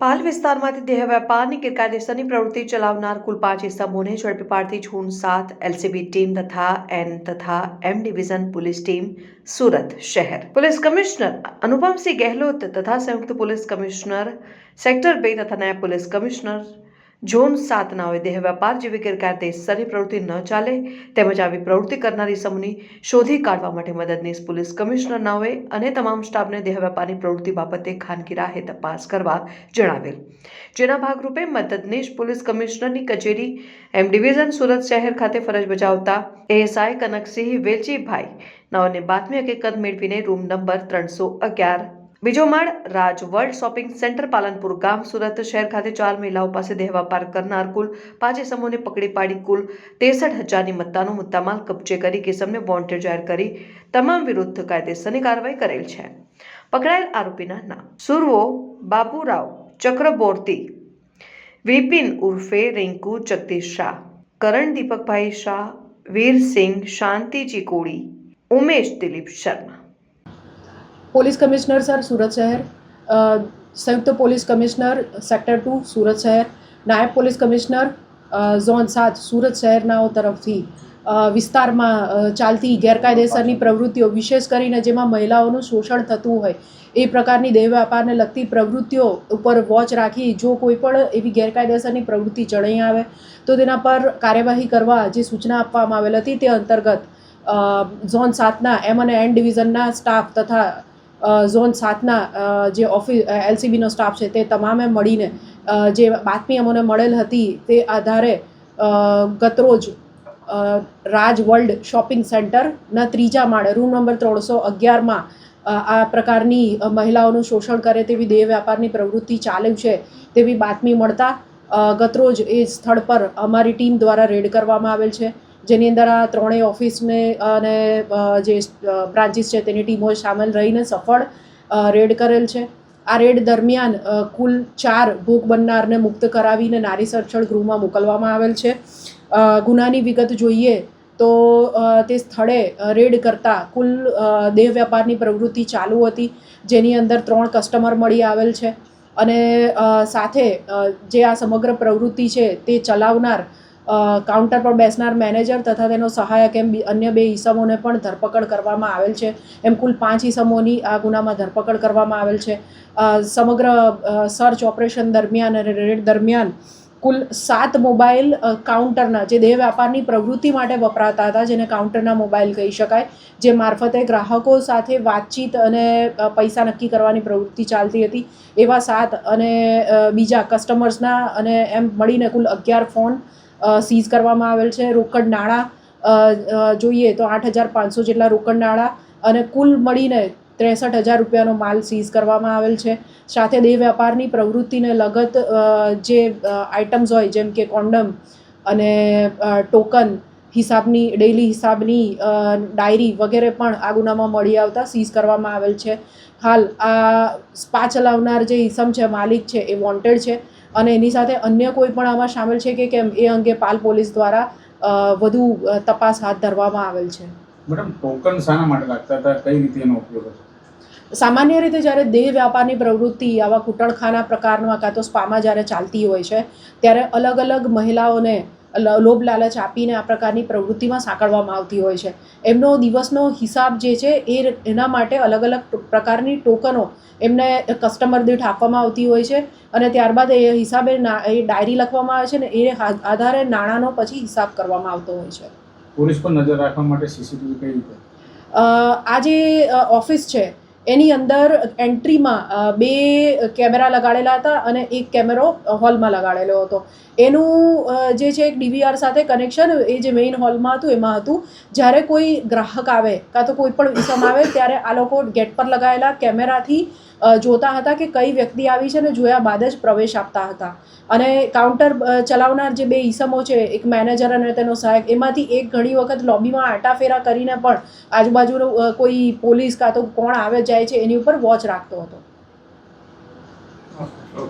પાલ વિસ્તારમાંથી દેહ વેપારની ગેરકાયદેસરની પ્રવૃત્તિ ચલાવનાર કુલ પાંચ ઇસમોને ઝડપી પાડતી જૂન સાત એલસીબી ટીમ તથા એન તથા M division police team Surat શહેર. પોલીસ કમિશનર અનુપમસિંહ ગેહલોત તથા સંયુક્ત પોલીસ કમિશનર સેક્ટર બે તથા નાયબ પોલીસ કમિશનર ઝોન હોય, દેહ વેપાર જેવી ગેરકાયદેસરની પ્રવૃત્તિ ન ચાલે, તેમજ આવી પ્રવૃત્તિ કરનારી સમૂહની શોધી કાઢવા માટે મદદનીશ પોલીસ કમિશનર નવે અને તમામ સ્ટાફને દેહ વેપારની પ્રવૃત્તિ બાબતે ખાનગી રાહે તપાસ કરવા જણાવેલ. જેના ભાગરૂપે મદદનીશ પોલીસ કમિશનરની કચેરી, એમ ડિવિઝન સુરત શહેર ખાતે ફરજ બજાવતા એએસઆઈ કનકસિંહ વેલજીભાઈ નવને બાતમી હકીકત મેળવીને રૂમ નંબર ત્રણસો અગિયાર બીજો માળ, Raj world shopping centre, Palanpur ગામ, સુરત શહેર ખાતે ચાર મહિલાઓ પાસે દેહ વેપાર કરનાર કુલ પાંચ સમૂહને પકડી પાડી કુલ ત્રેસઠ હજારની મત્તાનો મુદ્દામાલ કબજે કરી કેસમને વોન્ટેડ જાહેર કરી તમામ વિરુદ્ધ કાયદેસરની કાર્યવાહી કરેલ છે. પકડાયેલ આરોપીના નામ. સુરવો બાબુરાવ ચક્રબોર્તી, વિપિન ઉર્ફે રિંકુ જગદીશ શાહ, કરણ દીપકભાઈ Shah, Virsinh Shantiji Koli, Umesh Dilip Sharma. Police commissioner, sir, Surat શહેર. સંયુક્ત police commissioner, sector two, Surat શહેર. નાયબ પોલીસ કમિશનર ઝોન સાત, સુરત શહેરનાઓ તરફથી. વિસ્તારમાં ચાલતી ગેરકાયદેસરની પ્રવૃત્તિઓ, વિશેષ કરીને જેમાં મહિલાઓનું શોષણ થતું હોય, એ પ્રકારની દેહ વ્યાપારને લગતી પ્રવૃત્તિઓ ઉપર વોચ રાખી જો કોઈ પણ એવી ગેરકાયદેસરની પ્રવૃત્તિ જણાઈ આવે, તો તેના પર કાર્યવાહી કરવા જે સૂચના આપવામાં આવેલ હતી તે અંતર્ગત ઝોન સાતના એમ અને એન ડિવિઝનના સ્ટાફ તથા ઝોન સાતના જે ઓફિસ એલસીબીનો સ્ટાફ છે તે તમામે મળીને જે બાતમી અમને મળેલ હતી તે આધારે ગતરોજ રાજ વર્લ્ડ શોપિંગ સેન્ટરના ત્રીજા માળે, રૂમ નંબર ત્રણસો અગિયારમાં આ પ્રકારની મહિલાઓનું શોષણ કરે તેવી દેહ વ્યાપારની પ્રવૃત્તિ ચાલુ છે તેવી બાતમી મળતા ગતરોજ એ સ્થળ પર અમારી ટીમ દ્વારા રેડ કરવામાં આવેલ છે. જેની અંદર આ ત્રણેય ઓફિસને અને જે બ્રાન્ચીસ છે તેની ટીમો સામેલ રહીને સફળ રેડ કરેલ છે. આ રેડ દરમિયાન કુલ ચાર ભોગ બનનારને મુક્ત કરાવીને નારી સરછળ ગૃહમાં મોકલવામાં આવેલ છે. ગુનાની વિગત જોઈએ તો તે સ્થળે રેડ કરતાં કુલ દેહ વ્યાપારની પ્રવૃત્તિ ચાલુ હતી, જેની અંદર ત્રણ કસ્ટમર મળી આવેલ છે. અને સાથે જે આ સમગ્ર પ્રવૃત્તિ છે તે ચલાવનાર કાઉન્ટર પર બેસનાર મેનેજર તથા તેનો સહાયક એમ અન્ય બે ઈસમોને પણ ધરપકડ કરવામાં આવેલ છે. એમ કુલ પાંચ ઈસમોની આ ગુનામાં ધરપકડ કરવામાં આવેલ છે. સમગ્ર સર્ચ ઓપરેશન દરમિયાન અને રેડ દરમિયાન કુલ સાત મોબાઈલ કાઉન્ટરના, જે દેહ વ્યાપારની પ્રવૃત્તિ માટે વપરાતા હતા, જેને કાઉન્ટરના મોબાઈલ કહી શકાય, જે મારફતે ગ્રાહકો સાથે વાતચીત અને પૈસા નક્કી કરવાની પ્રવૃત્તિ ચાલતી હતી. એવા સાત અને બીજા કસ્ટમર્સના અને એમ મળીને કુલ અગિયાર ફોન સીઝ કરવામાં આવેલ છે. રોકડ નાણાં જોઈએ તો આઠ હજાર પાંચસો જેટલા રોકડ નાણાં અને કુલ મળીને ત્રેસઠ હજાર રૂપિયાનો માલ સીઝ કરવામાં આવેલ છે. સાથે દેહ વ્યાપારની પ્રવૃત્તિને લગત જે આઇટમ્સ હોય જેમ કે કોન્ડમ અને ટોકન હિસાબની ડેઇલી હિસાબની ડાયરી વગેરે પણ આ ગુનામાં મળી આવતા સીઝ કરવામાં આવેલ છે. હાલ આ સ્પા ચલાવનાર જે ઇસમ છે, માલિક છે, એ વોન્ટેડ છે. અને એની સાથે અન્ય કોઈ પણ આમાં સામેલ છે કે કેમ એ અંગે પાલ પોલીસ દ્વારા વધુ તપાસ હાથ ધરવામાં આવેલ છે. મેડમ ટોકન શાના માટે લાગતા હતા? કઈ રીતે એનો ઉપયોગ હતો? સામાન્ય રીતે જ્યારે દેહ વ્યાપારની પ્રવૃત્તિ આવા કુટળખાના પ્રકારમાં કાં તો સ્પામાં જ્યારે ચાલતી હોય છે ત્યારે અલગ અલગ મહિલાઓને લોભ લાલચ આપીને આ પ્રકારની પ્રવૃત્તિમાં સાંકળવામાં આવતી હોય છે. એમનો દિવસનો હિસાબ જે છે એ એના માટે અલગ અલગ પ્રકારની ટોકનો એમને કસ્ટમર દીઠ આપવામાં આવતી હોય છે અને ત્યારબાદ એ હિસાબે એ ડાયરી લખવામાં આવે છે ને એ આધારે નાણાંનો પછી હિસાબ કરવામાં આવતો હોય છે. પોલીસ પર નજર રાખવા માટે સીસીટીવી કઈ રીતે? આ જે ઓફિસ છે એની અંદર એન્ટ્રીમાં બે કેમેરા લગાડેલા હતા અને એક કેમેરો હોલમાં લગાડેલો હતો. એનું જે છે એક ડીવીઆર સાથે કનેક્શન એ જે મેઇન હોલમાં હતું, એમાં હતું. જ્યારે કોઈ ગ્રાહક આવે, કાં તો કોઈ પણ ઇસમ આવે, ત્યારે આ લોકો ગેટ પર લગાવેલા કેમેરાથી જોતા હતા કે કઈ વ્યક્તિ આવી છે ને જોયા બાદ જ પ્રવેશ આપતા હતા. અને કાઉન્ટર ચલાવનાર જે બે ઈસમો છે, એક મેનેજર અને તેનો સહાયક, એમાંથી એક ઘણી વખત લોબીમાં આટાફેરા કરીને પણ આજુબાજુનો કોઈ પોલીસ કાં તો કોણ આવે, જાય છે, એની ઉપર વોચ રાખતો હતો.